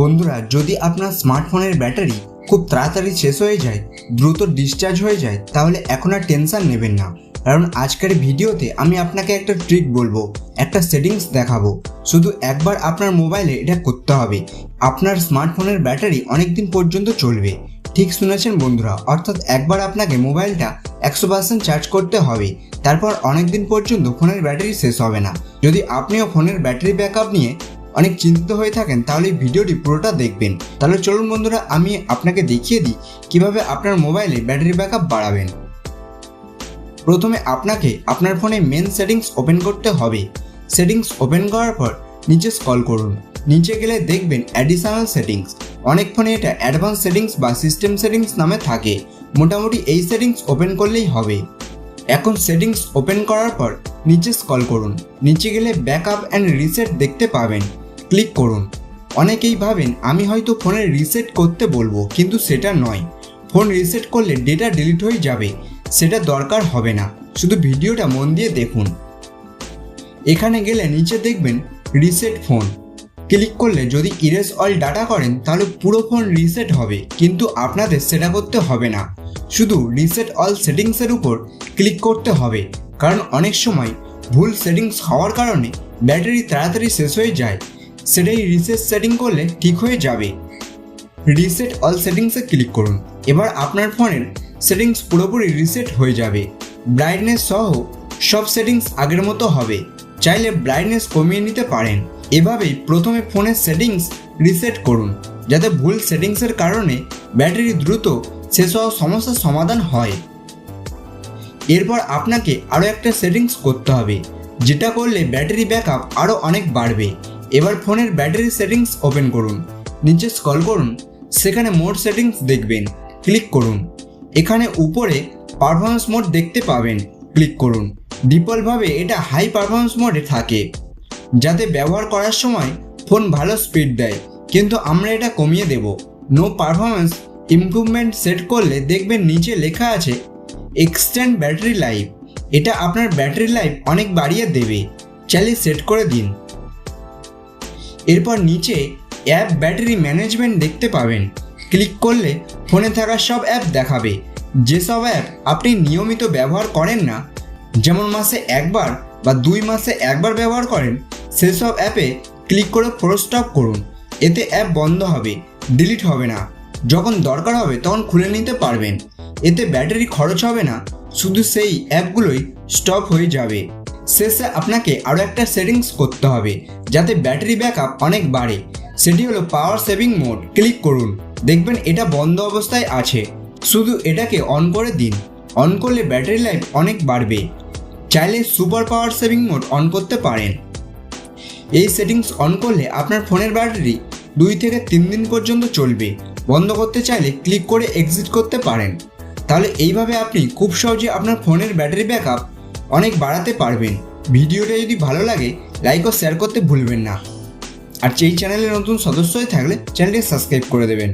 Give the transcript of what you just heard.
বন্ধুরা, যদি আপনার স্মার্টফোনের ব্যাটারি খুব তাড়াতাড়ি শেষ হয়ে যায়, দ্রুত ডিসচার্জ হয়ে যায়, তাহলে এখন আর টেনশন নেবেন না। কারণ আজকের ভিডিওতে আমি আপনাকে একটা ট্রিক বলব, একটা সেটিংস দেখাবো। শুধু একবার আপনার মোবাইলে এটা করতে হবে। আপনার স্মার্টফোনের ব্যাটারি অনেক দিন পর্যন্ত চলবে। ঠিক শুনেছেন বন্ধুরা, অর্থাৎ একবার আপনাকে মোবাইলটা একশো পার্সেন্ট চার্জ করতে হবে, তারপর অনেক দিন পর্যন্ত ফোনের ব্যাটারি শেষ হবে না। যদি আপনিও ফোনের ব্যাটারি ব্যাকআপ নিয়ে অনেক চিন্তিত হয়ে থাকেন, তাহলে এই ভিডিওটি পুরোটা দেখবেন। তাহলে চলুন বন্ধুরা, আমি আপনাকে দেখিয়ে দিই কীভাবে আপনার মোবাইলে ব্যাটারি ব্যাকআপ বাড়াবেন। প্রথমে আপনাকে আপনার ফোনে মেন সেটিংস ওপেন করতে হবে। সেটিংস ওপেন করার পর নিচে স্ক্রল করুন। নিচে গেলে দেখবেন অ্যাডিশনাল সেটিংস অনেক ফোনে এটা অ্যাডভান্স সেটিংস বা সিস্টেম সেটিংস নামে থাকে। মোটামুটি এই সেটিংস ওপেন করলেই হবে। এখন সেটিংস ওপেন করার পর নিচে স্ক্রল করুন। নিচে গেলে ব্যাকআপ অ্যান্ড রিসেট দেখতে পাবেন। ক্লিক করুন। অনেকেই ভাবেন, আমি হয়তো ফোনের রিসেট করতে বলব, কিন্তু সেটা নয়। ফোন রিসেট করলে ডেটা ডিলিট হয়ে যাবে। সেটা দরকার হবে না। শুধু ভিডিওটা মন দিয়ে দেখুন। এখানে গেলে নিচে দেখবেন রিসেট ফোন ক্লিক করলে যদি ইরেজ অল ডাটা করেন, তাহলে পুরো ফোন রিসেট হবে, কিন্তু আপনাদের সেটা করতে হবে না। শুধু রিসেট অল সেটিংসের উপর ক্লিক করতে হবে, কারণ অনেক সময় ভুল সেটিংস হওয়ার কারণে ব্যাটারি তাড়াতাড়ি শেষ হয়ে যায়। সেটাই রিসেট সেটিং করলে ঠিক হয়ে যাবে। রিসেট অল সেটিংসে ক্লিক করুন। এবার আপনার ফোনের সেটিংস পুরোপুরি রিসেট হয়ে যাবে। ব্রাইটনেস সহ সব সেটিংস আগের মতো হবে। চাইলে ব্রাইটনেস কমিয়ে নিতে পারেন। এভাবেই প্রথমে ফোনের সেটিংস রিসেট করুন, যাতে ভুল সেটিংসের কারণে ব্যাটারি দ্রুত শেষ হওয়ার সমস্যার সমাধান হয়। এরপর আপনাকে আরও একটা সেটিংস করতে হবে, যেটা করলে ব্যাটারি ব্যাকআপ আরও অনেক বাড়বে। এবার ফোনের ব্যাটারি সেটিংস ওপেন করুন। নিচে স্কল করুন, সেখানে মোড সেটিংস দেখবেন, ক্লিক করুন। এখানে উপরে পারফরমেন্স মোড দেখতে পাবেন, ক্লিক করুন। ডিফল্টভাবে এটা হাই পারফরমেন্স মোডে থাকে। যাতে ব্যবহার করার সময় ফোন ভালো স্পিড দেয়, কিন্তু আমরা এটা কমিয়ে দেব। নো পারফরমেন্স ইমপ্রুভমেন্ট সেট করলে দেখবেন নিচে লেখা আছে এক্সটেন্ড ব্যাটারি লাইফ এটা আপনার ব্যাটারি লাইফ অনেক বাড়িয়ে দেবে। চাইলে সেট করে দিন। এরপর নিচে অ্যাপ ব্যাটারি ম্যানেজমেন্ট দেখতে পাবেন। ক্লিক করলে ফোনে থাকা সব অ্যাপ দেখাবে। যেসব অ্যাপ আপনি নিয়মিত ব্যবহার করেন না, যেমন মাসে একবার বা দুই মাসে একবার ব্যবহার করেন, সেসব অ্যাপে ক্লিক করে ফোর স্টপ করুন। এতে অ্যাপ বন্ধ হবে, ডিলিট হবে না। যখন দরকার হবে তখন খুলে নিতে পারবেন। এতে ব্যাটারি খরচ হবে না, শুধু সেই অ্যাপগুলোই স্টপ হয়ে যাবে। শেষে আপনাকে আরও একটা সেটিংস করতে হবে, যাতে ব্যাটারি ব্যাকআপ অনেক বাড়ে। সেটি হলো পাওয়ার সেভিং মোড। ক্লিক করুন। দেখবেন এটা বন্ধ অবস্থায় আছে। শুধু এটাকে অন করে দিন। অন করলে ব্যাটারি লাইফ অনেক বাড়বে। চাইলে super power saving mode on করতে পারেন। এই সেটিংস অন করলে আপনার ফোনের ব্যাটারি দুই থেকে তিন দিন পর্যন্ত চলবে। বন্ধ করতে চাইলে ক্লিক করে এক্সিট করতে পারেন। তাহলে এইভাবে আপনি খুব সহজে আপনার ফোনের ব্যাটারি ব্যাকআপ অনেক বাড়াতে পারবেন। ভিডিওটা যদি ভালো লাগে লাইক ও শেয়ার করতে ভুলবেন না। আর যেই চ্যানেলে নতুন সদস্য হয়ে থাকলে চ্যানেলটি সাবস্ক্রাইব করে দেবেন।